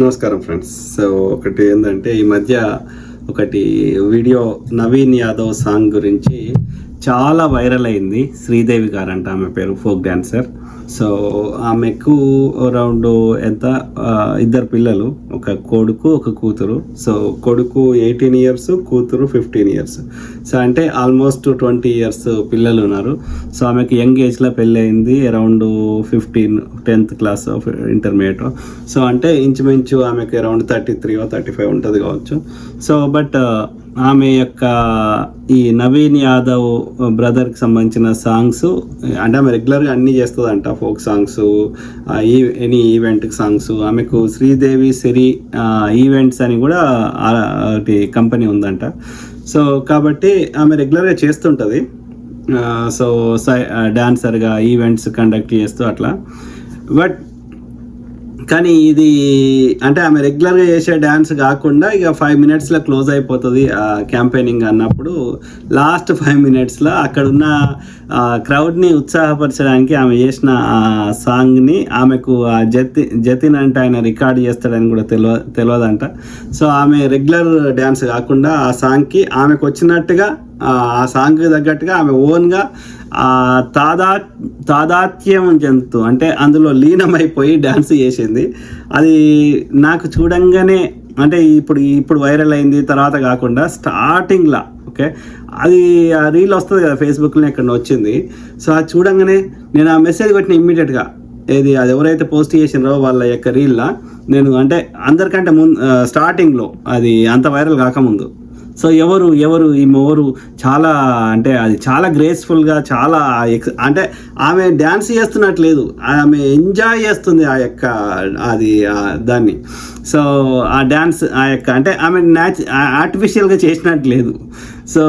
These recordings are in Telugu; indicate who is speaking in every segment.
Speaker 1: నమస్కారం ఫ్రెండ్స్. సో ఒకటి ఏంటంటే ఈ మధ్య ఒకటి వీడియో నవీన్ యాదవ్ సాంగ్ గురించి చాలా వైరల్ అయింది. శ్రీదేవి గారు అంట ఆమె పేరు ఫోక్ డాన్సర్. సో ఆమెకు అరౌండ్ ఎంత ఇద్దరు పిల్లలు ఒక కొడుకు ఒక కూతురు. సో కొడుకు ఎయిటీన్ ఇయర్స్ కూతురు ఫిఫ్టీన్ ఇయర్స్. సో అంటే ఆల్మోస్ట్ ట్వంటీ ఇయర్స్ పిల్లలు ఉన్నారు. సో ఆమెకు యంగ్ ఏజ్లో పెళ్ళి అయింది around fifteen tenth class of intermediate. So అంటే ఇంచుమించు ఆమెకు around thirty three thirty five ఉంటుంది కావచ్చు. సో బట్ ఆమె యొక్క ఈ నవీన్ యాదవ్ బ్రదర్కి సంబంధించిన సాంగ్స్ అంటే ఆమె రెగ్యులర్గా అన్నీ చేస్తుందంట ఫోక్ సాంగ్స్ ఈ ఎనీ ఈవెంట్కి సాంగ్స్. ఆమెకు శ్రీదేవి సిరి ఈవెంట్స్ అని కూడా కంపెనీ ఉందంట. సో కాబట్టి ఆమె రెగ్యులర్గా చేస్తుంటుంది. సో సై డాన్సర్గా ఈవెంట్స్ కండక్ట్ చేస్తూ అట్లా. బట్ కానీ ఇది అంటే ఆమె రెగ్యులర్గా చేసే డ్యాన్స్ కాకుండా ఇక ఫైవ్ మినిట్స్లో క్లోజ్ అయిపోతుంది ఆ క్యాంపెయినింగ్ అన్నప్పుడు. లాస్ట్ ఫైవ్ మినిట్స్లో అక్కడ ఉన్న క్రౌడ్ని ఉత్సాహపరచడానికి ఆమె చేసిన ఆ సాంగ్ని ఆమెకు ఆ జతి జతిన్ అంటే ఆయన రికార్డ్ చేస్తాడని కూడా తెలియ తెలియదంట సో ఆమె రెగ్యులర్ డ్యాన్స్ కాకుండా ఆ సాంగ్కి ఆమెకు వచ్చినట్టుగా ఆ సాంగ్కి తగ్గట్టుగా ఆమె ఓన్గా తాదా తాదాత్యం చెందుతూ అంటే అందులో లీనమైపోయి డ్యాన్స్ చేసింది. అది నాకు చూడంగానే అంటే ఇప్పుడు ఇప్పుడు వైరల్ అయింది తర్వాత కాకుండా స్టార్టింగ్లా ఓకే? అది ఆ రీల్ వస్తుంది కదా ఫేస్బుక్లో ఎక్కడ వచ్చింది. సో అది చూడంగానే నేను ఆ మెసేజ్ కొట్టిన ఇమ్మీడియట్గా. ఏది అది ఎవరైతే పోస్ట్ చేసినారో వాళ్ళ యొక్క రీల్లా నేను అంటే అందరికంటే ముందు స్టార్టింగ్లో అది అంత వైరల్ కాకముందు. సో ఎవరు ఎవరు ఈ ఎవరు చాలా అంటే అది చాలా గ్రేస్ఫుల్గా చాలా ఎక్స్ అంటే ఆమె డ్యాన్స్ చేస్తున్నట్లేదు. ఆమె ఎంజాయ్ చేస్తుంది ఆ యొక్క అది దాన్ని. సో ఆ డ్యాన్స్ ఆ యొక్క అంటే ఆమె న్యాచ్ ఆర్టిఫిషియల్గా చేసినట్టు లేదు సో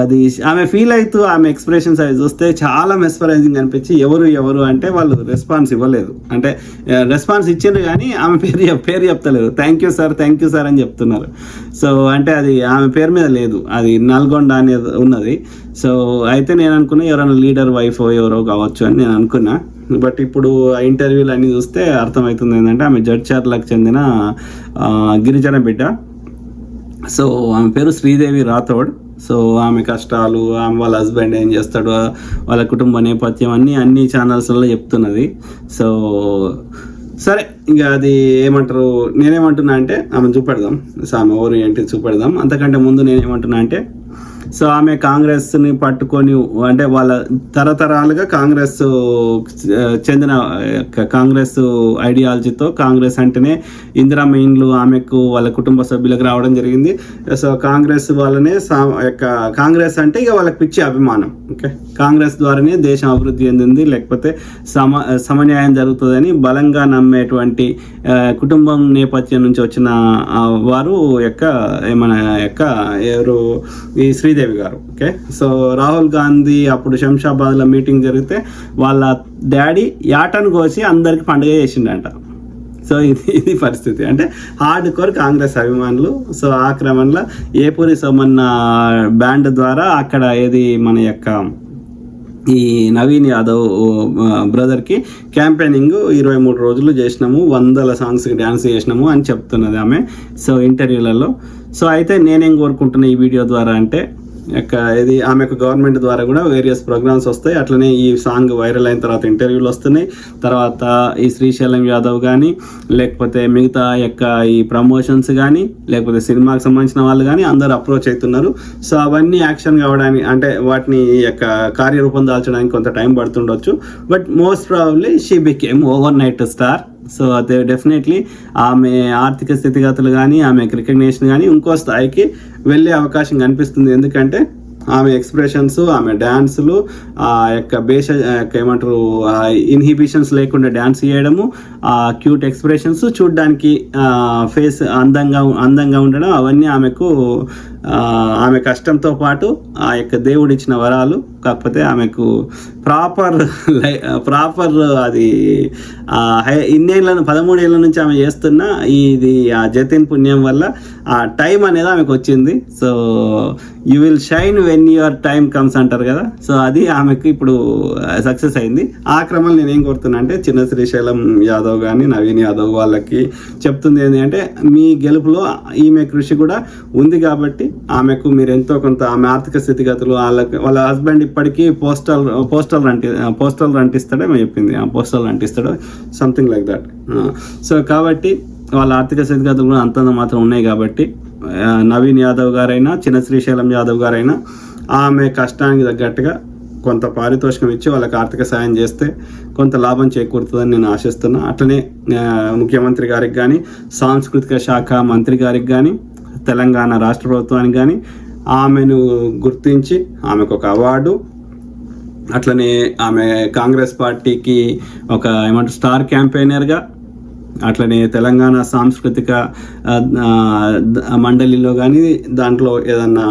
Speaker 1: అది ఆమె ఫీల్ అవుతూ ఆమె ఎక్స్ప్రెషన్స్ అవి చూస్తే చాలా మెస్పరైజింగ్ అనిపించి ఎవరు ఎవరు అంటే వాళ్ళు రెస్పాన్స్ ఇవ్వలేదు. అంటే రెస్పాన్స్ ఇచ్చిండ్రు కానీ ఆమె పేరు పేరు చెప్తలేదు. Thank you sir thank you sir అని చెప్తున్నారు. సో అంటే అది ఆమె పేరు మీద లేదు. అది నల్గొండ అనేది ఉన్నది. సో అయితే నేను అనుకున్నా ఎవరైనా లీడర్ వైఫ్ ఎవరో కావచ్చు అని నేను అనుకున్నా. బట్ ఇప్పుడు ఆ ఇంటర్వ్యూలు అన్నీ చూస్తే అర్థమవుతుంది ఏంటంటే ఆమె జడ్చర్లకు చెందిన గిరిజన బిడ్డ. సో ఆమె పేరు శ్రీదేవి రాథోడ్. సో ఆమె కష్టాలు ఆమె వాళ్ళ హస్బెండ్ ఏం చేస్తాడు వాళ్ళ కుటుంబ నేపథ్యం అన్నీ అన్ని ఛానల్స్లో చెప్తున్నది. సో సరే ఇంకా అది ఏమంటారు నేనేమంటున్నా అంటే ఆమె చూపెడదాం. సో ఆమె ఎవరు ఏంటి చూపెడదాం. అంతకంటే ముందు నేనేమంటున్నా అంటే సో ఆమె కాంగ్రెస్ని పట్టుకొని అంటే వాళ్ళ తరతరాలుగా కాంగ్రెస్ చెందిన కాంగ్రెస్ ఐడియాలజీతో కాంగ్రెస్ అంటేనే ఇందిరా మెయిన్లు ఆమెకు వాళ్ళ కుటుంబ సభ్యులకు రావడం జరిగింది. సో కాంగ్రెస్ వాళ్ళనే సా- యొక్క కాంగ్రెస్ అంటే ఇక వాళ్ళకి పిచ్చి అభిమానం. ఓకే? కాంగ్రెస్ ద్వారానే దేశం అభివృద్ధి చెందింది లేకపోతే సమ సమన్యాయం జరుగుతుందని బలంగా నమ్మేటువంటి కుటుంబం నేపథ్యం నుంచి వచ్చిన వారు యొక్క మన యొక్క ఎవరు ఈ శ్రీదేవి గారు ఓకే? సో రాహుల్ గాంధీ అప్పుడు శంషాబాద్లో మీటింగ్ జరిగితే వాళ్ళ డాడీ యాటను కోసి అందరికి పండుగ చేసిండంట. సో ఇది ఇది పరిస్థితి. అంటే హార్డ్ కోర్ కాంగ్రెస్ అభిమానులు. సో ఆ క్రమంలో ఏపూరి సోమన్న బ్యాండ్ ద్వారా అక్కడ ఏది మన యొక్క ఈ నవీన్ యాదవ్ బ్రదర్కి క్యాంపెయినింగ్ ఇరవై మూడు రోజులు చేసినాము. వందల సాంగ్స్కి డ్యాన్స్ చేసినాము అని చెప్తున్నది ఆమె. సో ఇంటర్వ్యూలలో. సో అయితే నేనేం కోరుకుంటున్నా ఈ వీడియో ద్వారా అంటే యొక్క ఇది ఆమెకు గవర్నమెంట్ ద్వారా కూడా వేరియస్ ప్రోగ్రామ్స్ వస్తాయి. అట్లనే ఈ సాంగ్ వైరల్ అయిన తర్వాత ఇంటర్వ్యూలు వస్తున్నాయి. తర్వాత ఈ శ్రీశైలం యాదవ్ కానీ లేకపోతే మిగతా యొక్క ఈ ప్రమోషన్స్ కానీ లేకపోతే సినిమాకి సంబంధించిన వాళ్ళు కానీ అందరూ అప్రోచ్ అవుతున్నారు. సో అవన్నీ యాక్షన్ కావడానికి అంటే వాటిని ఈ యొక్క కార్యరూపం దాల్చడానికి కొంత time పడుతుండొచ్చు. But most probably she became overnight star so అదే డెఫినెట్లీ ఆమె ఆర్థిక స్థితిగతులు కానీ ఆమె రికగ్నేషన్ కానీ ఇంకో స్థాయికి వెళ్ళే అవకాశం కనిపిస్తుంది. ఎందుకంటే ఆమె ఎక్స్ప్రెషన్స్ ఆమె డ్యాన్సులు ఆ యొక్క బేష ఏమంటారు ఇన్హిబిషన్స్ లేకుండా డ్యాన్స్ చేయడము ఆ క్యూట్ ఎక్స్ప్రెషన్స్ చూడడానికి ఫేస్ అందంగా అందంగా ఉండడం అవన్నీ ఆమెకు ఆమె కష్టంతో పాటు ఆ యొక్క దేవుడు ఇచ్చిన వరాలు కాకపోతే ఆమెకు ప్రాపర్ ప్రాపర్ అది హై- ఇన్నేళ్ళను పదమూడేళ్ళ నుంచి ఆమె చేస్తున్న ఇది ఆ జతిన్ పుణ్యం వల్ల ఆ టైం అనేది ఆమెకు వచ్చింది. So you will shine when your time comes అంటారు కదా. సో అది ఆమెకు ఇప్పుడు సక్సెస్ అయింది. ఆ క్రమంలో నేను ఏం కోరుతున్నా అంటే చిన్న శ్రీశైలం యాదవ్ కానీ నవీన్ యాదవ్ వాళ్ళకి చెప్తుంది ఏంటి అంటే మీ గెలుపులో ఈమె కృషి కూడా ఉంది కాబట్టి ఆమెకు మీరు ఎంతో కొంత ఆమె ఆర్థిక స్థితిగతులు వాళ్ళకి వాళ్ళ హస్బెండ్ ఇప్పటికీ పోస్టల్ పోస్టల్ రంటి పోస్టల్ రంటిస్తాడో ఏమో చెప్పింది. పోస్టల్ రంటిస్తాడో సంథింగ్ లైక్ దట్ సో కాబట్టి వాళ్ళ ఆర్థిక స్థితిగతులు కూడా అంతంత మాత్రం ఉన్నాయి కాబట్టి నవీన్ యాదవ్ గారైనా చిన్న శ్రీశైలం యాదవ్ గారైనా ఆమె కష్టానికి తగ్గట్టుగా కొంత పారితోషికం ఇచ్చి వాళ్ళకి ఆర్థిక సాయం చేస్తే కొంత లాభం చేకూరుతుందని నేను ఆశిస్తున్నా. అట్లనే ముఖ్యమంత్రి గారికి కానీ సాంస్కృతిక శాఖ మంత్రి గారికి కానీ తెలంగాణ రాష్ట్ర ప్రభుత్వానికి కానీ ఆమెను గుర్తించి ఆమెకు ఒక అవార్డు. అట్లనే ఆమె కాంగ్రెస్ పార్టీకి ఒక ఏమంటారు స్టార్ క్యాంపెయినర్గా అట్లనే తెలంగాణ సాంస్కృతిక మండలిలో కానీ దాంట్లో ఏదన్నా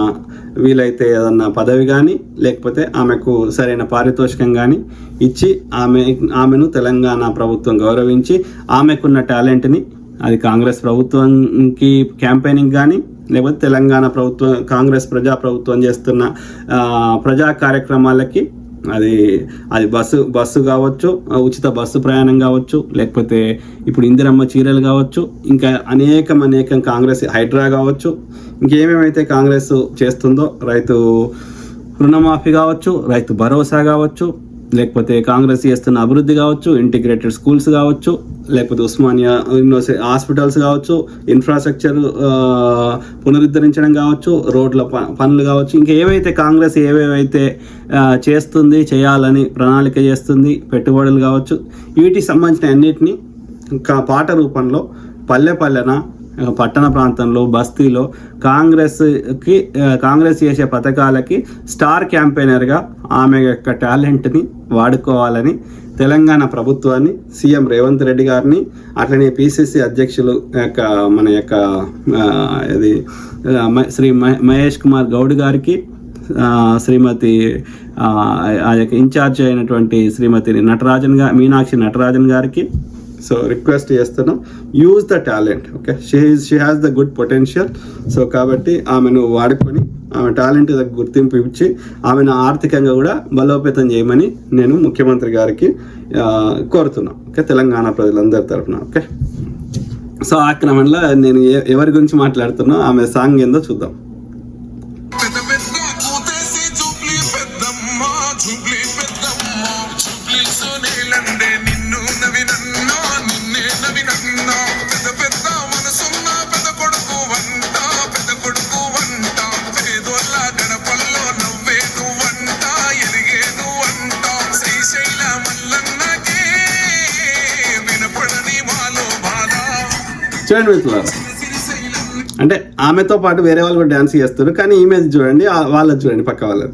Speaker 1: వీలైతే ఏదన్నా పదవి కానీ లేకపోతే ఆమెకు సరైన పారితోషికం కానీ ఇచ్చి ఆమె ఆమెను తెలంగాణ ప్రభుత్వం గౌరవించి ఆమెకున్న టాలెంట్ని అది కాంగ్రెస్ ప్రభుత్వంకి క్యాంపెయినింగ్ కానీ లేకపోతే తెలంగాణ ప్రభుత్వం కాంగ్రెస్ ప్రజా ప్రభుత్వం చేస్తున్న ప్రజా కార్యక్రమాలకి అది అది బస్సు బస్సు కావచ్చు ఉచిత బస్సు ప్రయాణం కావచ్చు లేకపోతే ఇప్పుడు ఇందిరమ్మ చీరలు కావచ్చు ఇంకా అనేకం అనేకం కాంగ్రెస్ హైడ్రా కావచ్చు ఇంకేమేమైతే కాంగ్రెస్ చేస్తుందో రైతు రుణమాఫీ కావచ్చు రైతు భరోసా కావచ్చు లేకపోతే కాంగ్రెస్ చేస్తున్న అభివృద్ధి కావచ్చు ఇంటిగ్రేటెడ్ స్కూల్స్ కావచ్చు లేకపోతే ఉస్మానియా యూనివర్సిటీ హాస్పిటల్స్ కావచ్చు ఇన్ఫ్రాస్ట్రక్చర్ పునరుద్ధరించడం కావచ్చు రోడ్ల ప- పనులు కావచ్చు ఇంకా ఏవైతే కాంగ్రెస్ ఏవేవైతే చేస్తుంది చేయాలని ప్రణాళిక చేస్తుంది పెట్టుబడులు కావచ్చు వీటికి సంబంధించిన అన్నిటినీ పాట రూపంలో పల్లె పల్లెన పట్టణ ప్రాంతంలో బస్తీలో కాంగ్రెస్కి కాంగ్రెస్ చేసే పథకాలకి స్టార్ క్యాంపెయినర్గా ఆమె యొక్క టాలెంట్ని వాడుకోవాలని తెలంగాణ ప్రభుత్వాన్ని సీఎం రేవంత్ రెడ్డి గారిని అట్లనే పిసిసి అధ్యక్షులు యొక్క మన యొక్క ఇది శ్రీ మహేష్ కుమార్ గౌడ్ గారికి శ్రీమతి ఆ, యొక్క ఇన్ఛార్జ్ అయినటువంటి శ్రీమతి నటరాజన్ గారు మీనాక్షి నటరాజన్ గారికి సో రిక్వెస్ట్ చేస్తున్నాం. Use the talent okay she she has the good potential so కాబట్టి ఆమెను వాడుకొని ఆమె టాలెంట్ గుర్తింపు ఇచ్చి ఆమెను ఆర్థికంగా కూడా బలోపేతం చేయమని నేను ముఖ్యమంత్రి గారికి కోరుతున్నాం. కోరుతున్నాను ఓకే తెలంగాణ ప్రజలందరి తరఫున ఓకే సో ఆ క్రమంలో నేను ఎవరి గురించి మాట్లాడుతున్నా ఆమె సాంగ్ ఏందో చూద్దాం.
Speaker 2: పెద్ద పెద్దమ్మ చూప్లి పెద్దమ్మ
Speaker 1: చూడండి మిత్రులారా అంటే ఆమెతో పాటు వేరే వాళ్ళు కూడా డ్యాన్స్ చేస్తారు. కానీ ఈమె చూడండి వాళ్ళది చూడండి పక్క వాళ్ళది.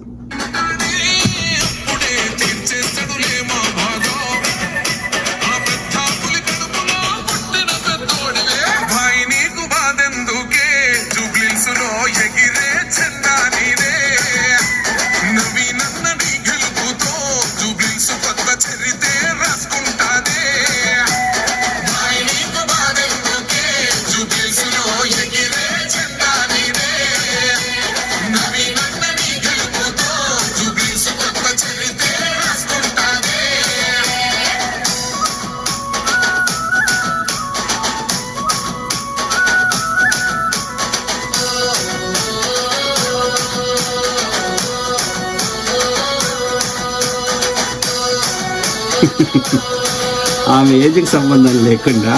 Speaker 1: ఆమె ఏజ్కి సంబంధం లేకుండా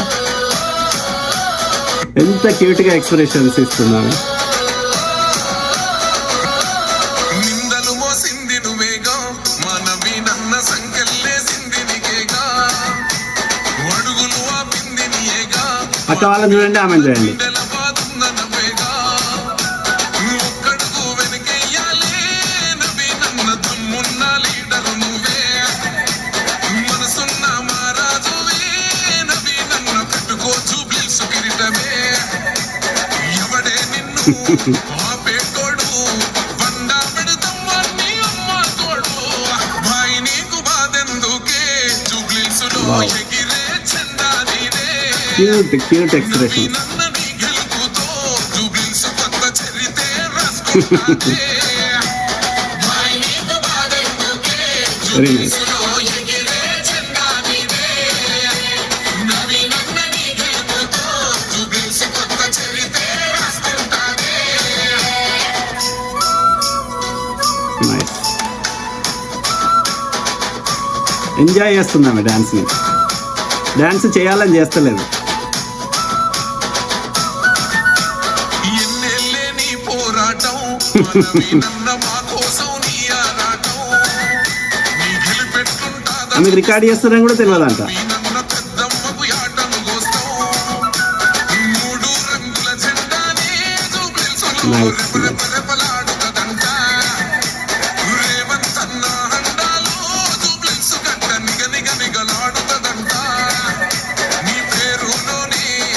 Speaker 1: ఎంత క్యూట్గా ఎక్స్ప్రెషన్స్ ఇస్తున్నాను. పక్క వాళ్ళని చూడండి ఆమె చూడండి. Cute cute expression. Very nice
Speaker 2: మా కోసం నీ ఆరాటం. నీ గెలిపెట్టుంటాదా
Speaker 1: ఆమెకు రికార్డ్ చేస్తారని కూడా తెలియదంట.
Speaker 2: మీ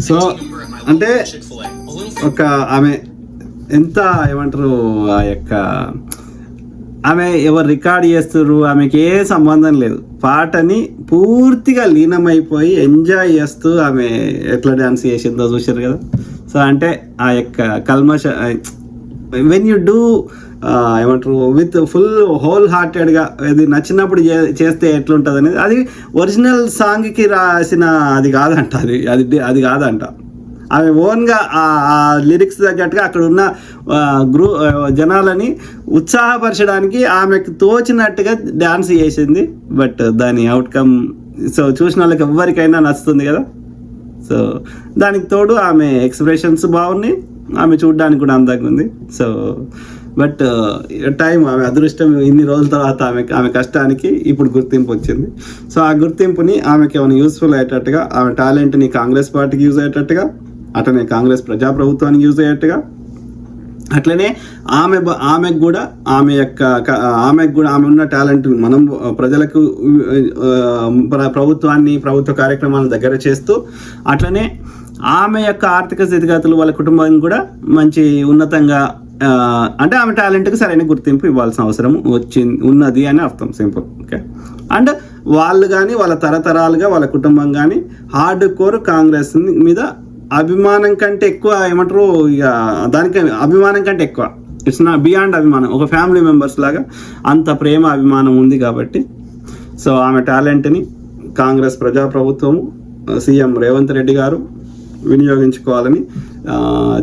Speaker 3: సో
Speaker 1: అంటే ఒక ఆమె ఎంత ఏమంటారు ఆ యొక్క ఆమె ఎవరు రికార్డ్ చేస్తారు ఆమెకి ఏ సంబంధం లేదు. పాటని పూర్తిగా లీనమైపోయి ఎంజాయ్ చేస్తూ ఆమె ఎట్లా డ్యాన్స్ చేసిందో చూసారు కదా. సో అంటే ఆ యొక్క కల్మష వెన్ యూ డూ ఏమంటారు విత్ ఫుల్ హోల్ హార్టెడ్గా ఇది నచ్చినప్పుడు చే- చేస్తే ఎట్లుంటుంది అనేది అది ఒరిజినల్ సాంగ్కి రాసిన అది కాదంట అది. అది అది కాదంట. ఆమె ఓన్గా ఆ లిరిక్స్ తగ్గట్టుగా అక్కడ ఉన్న గ్రూ జనాలని ఉత్సాహపరచడానికి ఆమెకు తోచినట్టుగా డ్యాన్స్ చేసింది. బట్ దాని అవుట్కమ్ సో చూసిన వాళ్ళకి ఎవరికైనా నచ్చుతుంది కదా. సో దానికి తోడు ఆమె ఎక్స్ప్రెషన్స్ బాగున్నాయి. ఆమె చూడడానికి కూడా అందంగా ఉంది. సో బట్ టైం ఆమె అదృష్టం ఇన్ని రోజుల తర్వాత ఆమె ఆమె కష్టానికి ఇప్పుడు గుర్తింపు వచ్చింది. సో ఆ గుర్తింపుని ఆమెకి ఏమైనా యూస్ఫుల్ అయ్యేటట్టుగా ఆమె టాలెంట్ని కాంగ్రెస్ పార్టీకి యూజ్ అయ్యేటట్టుగా అట్లనే కాంగ్రెస్ ప్రజాప్రభుత్వానికి యూజ్ అయ్యేట్టుగా అట్లనే ఆమె ఆమెకు కూడా ఆమె యొక్క ఆమెకు కూడా ఆమె ఉన్న టాలెంట్ మనం ప్రజలకు ప్రభుత్వాన్ని ప్రభుత్వ కార్యక్రమాలను దగ్గర చేస్తూ అట్లనే ఆమె యొక్క ఆర్థిక స్థితిగతులు వాళ్ళ కుటుంబాన్ని కూడా మంచి ఉన్నతంగా అంటే ఆమె టాలెంట్కి సరైన గుర్తింపు ఇవ్వాల్సిన అవసరం వచ్చింది ఉన్నది అని అర్థం. సింపుల్. ఓకే. అండ్ వాళ్ళు కానీ వాళ్ళ తరతరాలుగా వాళ్ళ కుటుంబం కానీ హార్డ్ కోర్ కాంగ్రెస్ మీద అభిమానం కంటే ఎక్కువ ఏమంటారు ఇక దానికి అభిమానం కంటే ఎక్కువ. ఇట్స్ నా బియాండ్ అభిమానం. ఒక ఫ్యామిలీ మెంబర్స్ లాగా అంత ప్రేమ అభిమానం ఉంది కాబట్టి. సో ఆమె టాలెంట్ని కాంగ్రెస్ ప్రజాప్రభుత్వము సీఎం రేవంత్ రెడ్డి గారు వినియోగించుకోవాలని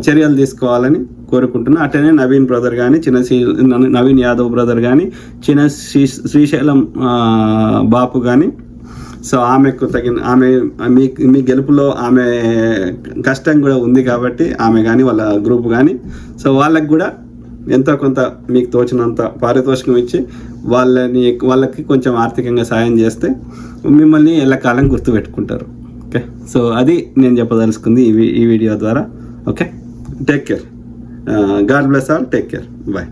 Speaker 1: చర్యలు తీసుకోవాలని కోరుకుంటున్నా. అట్లనే నవీన్ బ్రదర్ కానీ చిన్న శ్రీ- నవీన్ యాదవ్ బ్రదర్ కానీ చిన్న శ్రీ శ్రీశైలం బాపు కానీ సో ఆమెకు తగిన ఆమె మీ మీ గెలుపులో ఆమె కష్టం కూడా ఉంది కాబట్టి ఆమె కానీ వాళ్ళ గ్రూప్ కానీ సో వాళ్ళకి కూడా ఎంతో కొంత మీకు తోచినంత పారితోషికం ఇచ్చి వాళ్ళని వాళ్ళకి కొంచెం ఆర్థికంగా సాయం చేస్తే మిమ్మల్ని ఎల్లకాలం గుర్తుపెట్టుకుంటారు ఓకే? సో అది నేను చెప్పదలుచుకుంది ఈ వీ- ఈ వీడియో ద్వారా. Okay? Take care. God bless all take care bye